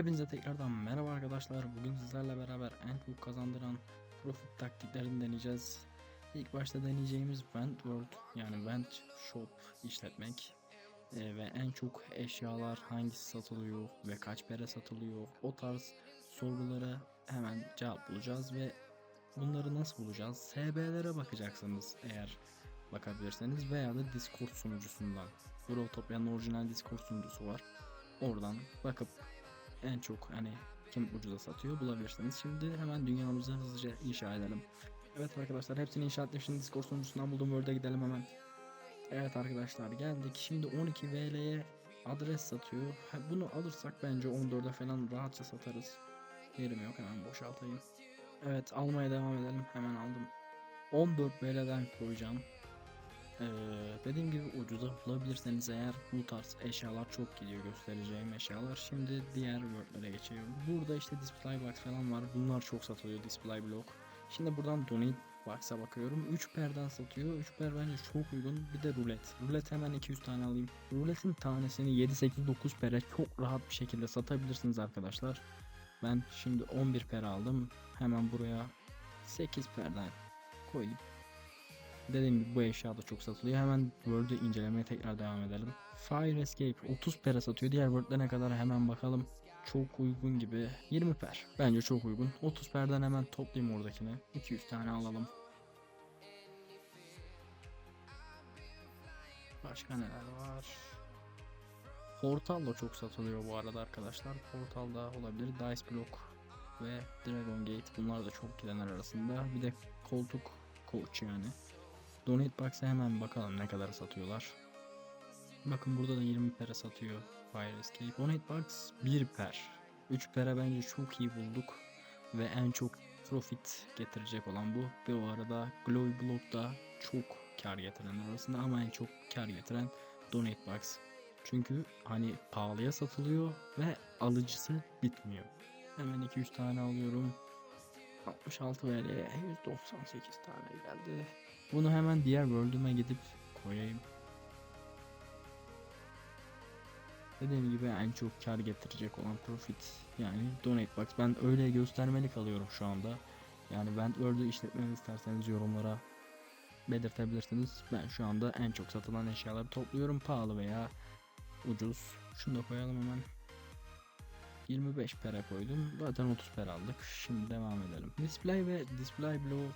Hepinize tekrardan merhaba arkadaşlar. Bugün sizlerle beraber çok kazandıran profit taktiklerini deneyeceğiz. İlk başta deneyeceğimiz Vent World yani Vent Shop işletmek Ee, ve en çok eşyalar hangisi satılıyor ve kaç para satılıyor o tarz sorulara hemen cevap bulacağız ve bunları nasıl bulacağız? SB'lere bakacaksınız eğer bakabilirseniz veya da Discord sunucusundan. Eurotopya'nın orijinal Discord sunucusu var. Oradan bakıp en çok hani kim ucuza satıyor bulabilirsiniz. Şimdi hemen dünyamızı hızlıca inşa edelim. Evet arkadaşlar hepsini inşa ettim. Şimdi Discord sunucusundan buldum. Word'e gidelim hemen. Evet arkadaşlar geldik. Şimdi 12 VL'ye adres satıyor. Bunu alırsak bence 14'e falan rahatça satarız. Yerim yok hemen boşaltayım. Evet almaya devam edelim. Hemen aldım. 14 VL'den koyacağım. Ee, dediğim gibi ucuza bulabilirseniz eğer bu tarz eşyalar çok gidiyor göstereceğim eşyalar. Şimdi diğer wordlere geçiyorum. Burada işte display box falan var. Bunlar çok satılıyor display block. Şimdi buradan donate box'a bakıyorum. 3 perden satıyor. 3 per bence çok uygun. Bir de rulet. Rulet hemen 200 tane alayım. Ruletin tanesini 7 8 9 pere çok rahat bir şekilde satabilirsiniz arkadaşlar. Ben şimdi 11 per aldım. Hemen buraya 8 perden koyup Dediğim gibi bu eşya da çok satılıyor. Hemen Word'ü incelemeye tekrar devam edelim. Fire Escape 30 pere satıyor. Diğer Word'de ne kadar hemen bakalım. Çok uygun gibi. 20 per. Bence çok uygun. 30 perden hemen toplayayım oradakini. 200 tane alalım. Başka neler var? Portal da çok satılıyor bu arada arkadaşlar. Portal da olabilir. Dice Block ve Dragon Gate bunlar da çok gidenler arasında. Bir de koltuk coach yani. Donate Box'a hemen bakalım ne kadar satıyorlar. Bakın burada da 20 pere satıyor Fire Escape. Donate Box 1 per. 3 pere bence çok iyi bulduk. Ve en çok profit getirecek olan bu. Ve o arada Glowy Block da çok kar getiren arasında ama en çok kar getiren Donate Box. Çünkü hani pahalıya satılıyor ve alıcısı bitmiyor. Hemen 200 tane alıyorum. 66 VL'ye 198 tane geldi. Bunu hemen diğer world'üme gidip koyayım. Dediğim gibi en çok kar getirecek olan profit yani donate box. Ben öyle göstermelik alıyorum şu anda. Yani ben world'ü işletmemi isterseniz yorumlara belirtebilirsiniz. Ben şu anda en çok satılan eşyaları topluyorum. Pahalı veya ucuz. Şunu da koyalım hemen. 25 pere koydum. Zaten 30 pere aldık. Şimdi devam edelim. Display ve Display Blue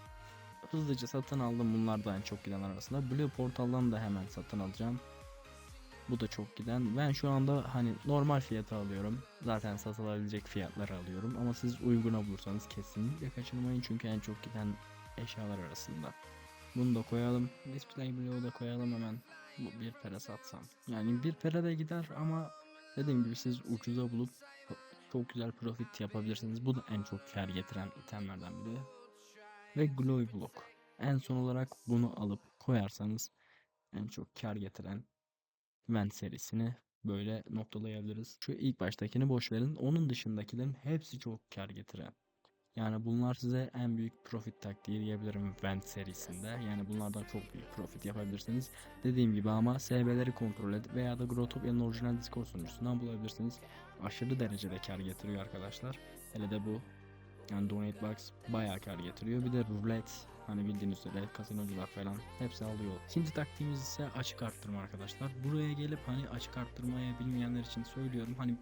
hızlıca satın aldım. Bunlar da en çok giden arasında. Blue Portal'dan da hemen satın alacağım. Bu da çok giden. Ben şu anda hani normal fiyatı alıyorum. Zaten satılabilecek fiyatları alıyorum. Ama siz uyguna bulursanız kesinlikle kaçırmayın. Çünkü en çok giden eşyalar arasında. Bunu da koyalım. Display Blue'u da koyalım hemen. Bu bir pere satsam. Yani bir pere de gider ama dediğim gibi siz ucuza bulup çok güzel profit yapabilirsiniz. Bu da en çok kar getiren itemlerden biri. Ve Glowy Block. En son olarak bunu alıp koyarsanız en çok kar getiren Vent serisini böyle noktalayabiliriz. Şu ilk baştakini boş verin. Onun dışındakilerin hepsi çok kar getiren. Yani bunlar size en büyük profit taktiği diyebilirim Vent serisinde. Yani bunlardan çok büyük profit yapabilirsiniz. Dediğim gibi ama SB'leri kontrol edip veya da Growtopia'nın orijinal Discord sunucusundan bulabilirsiniz. Aşırı derecede kar getiriyor arkadaşlar. Hele de bu. Yani Donate Box bayağı kar getiriyor. Bir de roulette hani bildiğiniz üzere kasinocular falan hepsi alıyor. İkinci taktiğimiz ise açık arttırma arkadaşlar. Buraya gelip hani açık arttırmayı bilmeyenler için söylüyorum. Hani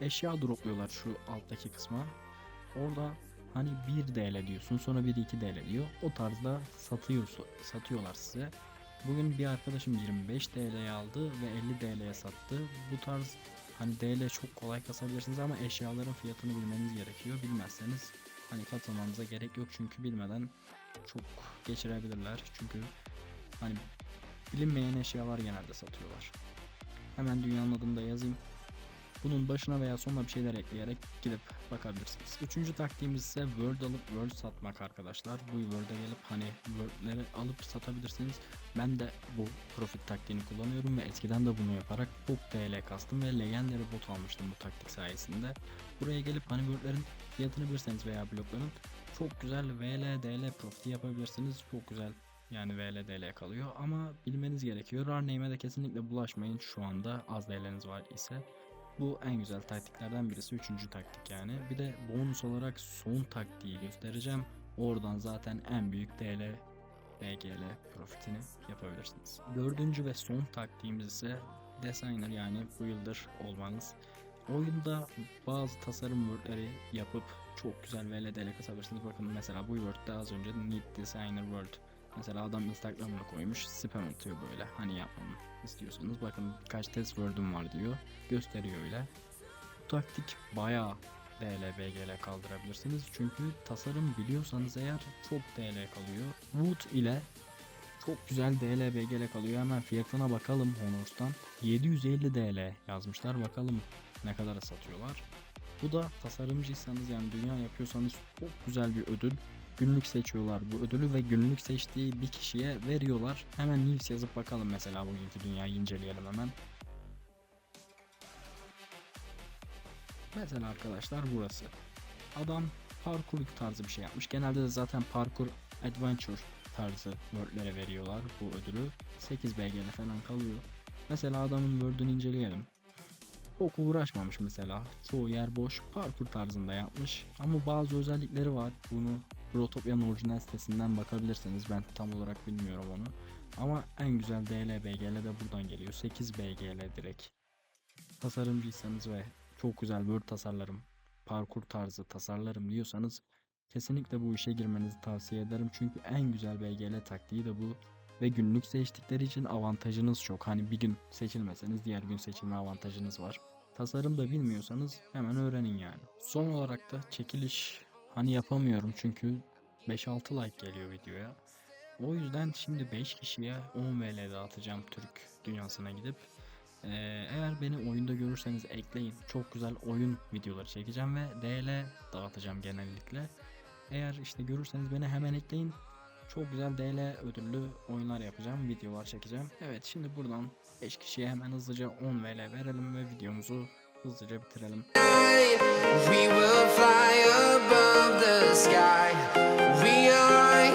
eşya dropluyorlar şu alttaki kısma. Orada hani 1 DL diyorsun sonra 1 2 DL diyor. O tarzda satıyor, satıyorlar size. Bugün bir arkadaşım 25 TL'ye aldı ve 50 TL'ye sattı. Bu tarz hani DL çok kolay kasabilirsiniz ama eşyaların fiyatını bilmeniz gerekiyor. Bilmezseniz hani katılmanıza gerek yok çünkü bilmeden çok geçirebilirler. Çünkü hani bilinmeyen eşyalar genelde satıyorlar. Hemen dünyanın adını da yazayım. Bunun başına veya sonuna bir şeyler ekleyerek gidip bakabilirsiniz. Üçüncü taktiğimiz ise Word alıp Word satmak arkadaşlar. Bu Word'e gelip hani Word'leri alıp satabilirsiniz. Ben de bu profit taktiğini kullanıyorum ve eskiden de bunu yaparak çok TL kastım ve Legendary bot almıştım bu taktik sayesinde. Buraya gelip hani Word'lerin fiyatını bilirseniz veya blokların çok güzel VL, DL profiti yapabilirsiniz. Çok güzel yani VLDL kalıyor ama bilmeniz gerekiyor. Rar name'e de kesinlikle bulaşmayın şu anda az DL'niz var ise. Bu en güzel taktiklerden birisi. Üçüncü taktik yani. Bir de bonus olarak son taktiği göstereceğim. Oradan zaten en büyük DL BGL profitini yapabilirsiniz. Dördüncü ve son taktiğimiz ise designer yani builder olmanız. Oyunda bazı tasarım wordleri yapıp çok güzel VLD'le kasabilirsiniz. Bakın mesela bu word'de az önce Need Designer Word. Mesela adam Instagram'ına koymuş spam atıyor böyle hani yapmamı istiyorsanız. Bakın kaç test word'um var diyor. Gösteriyor öyle. Bu taktik bayağı DL, BGL kaldırabilirsiniz. Çünkü tasarım biliyorsanız eğer çok DL kalıyor. Wood ile çok güzel DL, BGL kalıyor. Hemen fiyatına bakalım Honors'tan. 750 DL yazmışlar. Bakalım ne kadara satıyorlar. Bu da tasarımcıysanız yani dünya yapıyorsanız çok güzel bir ödül. Günlük seçiyorlar bu ödülü ve günlük seçtiği bir kişiye veriyorlar. Hemen news yazıp bakalım mesela bugünkü dünyayı inceleyelim hemen. Mesela arkadaşlar burası. Adam parkur tarzı bir şey yapmış. Genelde de zaten parkur adventure tarzı wordlere veriyorlar bu ödülü. 8 BG'le falan kalıyor. Mesela adamın word'ünü inceleyelim. Çok uğraşmamış mesela. Çoğu yer boş parkur tarzında yapmış. Ama bazı özellikleri var. Bunu Rotopia'nın orijinal sitesinden bakabilirsiniz. Ben tam olarak bilmiyorum onu. Ama en güzel DL BGL de buradan geliyor. 8 BGL direkt. Tasarımcıysanız ve çok güzel Word tasarlarım, parkur tarzı tasarlarım diyorsanız kesinlikle bu işe girmenizi tavsiye ederim. Çünkü en güzel BGL taktiği de bu. Ve günlük seçtikleri için avantajınız çok. Hani bir gün seçilmeseniz diğer gün seçilme avantajınız var. Tasarım da bilmiyorsanız hemen öğrenin yani. Son olarak da çekiliş hani yapamıyorum çünkü 5-6 like geliyor videoya. O yüzden şimdi 5 kişiye 10 VL dağıtacağım Türk dünyasına gidip. Ee, eğer beni oyunda görürseniz ekleyin. Çok güzel oyun videoları çekeceğim ve DL dağıtacağım genellikle. Eğer işte görürseniz beni hemen ekleyin. Çok güzel DL ödüllü oyunlar yapacağım, videolar çekeceğim. Evet şimdi buradan 5 kişiye hemen hızlıca 10 VL verelim ve videomuzu hızlıca bitirelim. We will fly above the sky. We are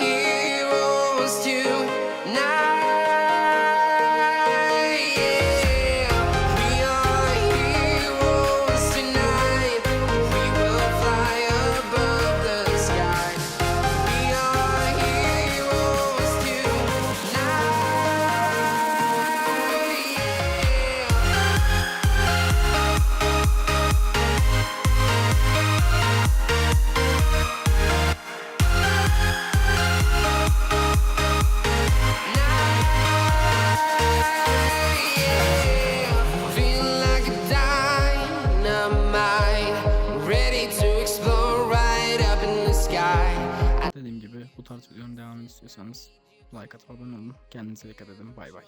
istiyorsanız like atıp abone olun. Kendinize dikkat edin. Bay bay.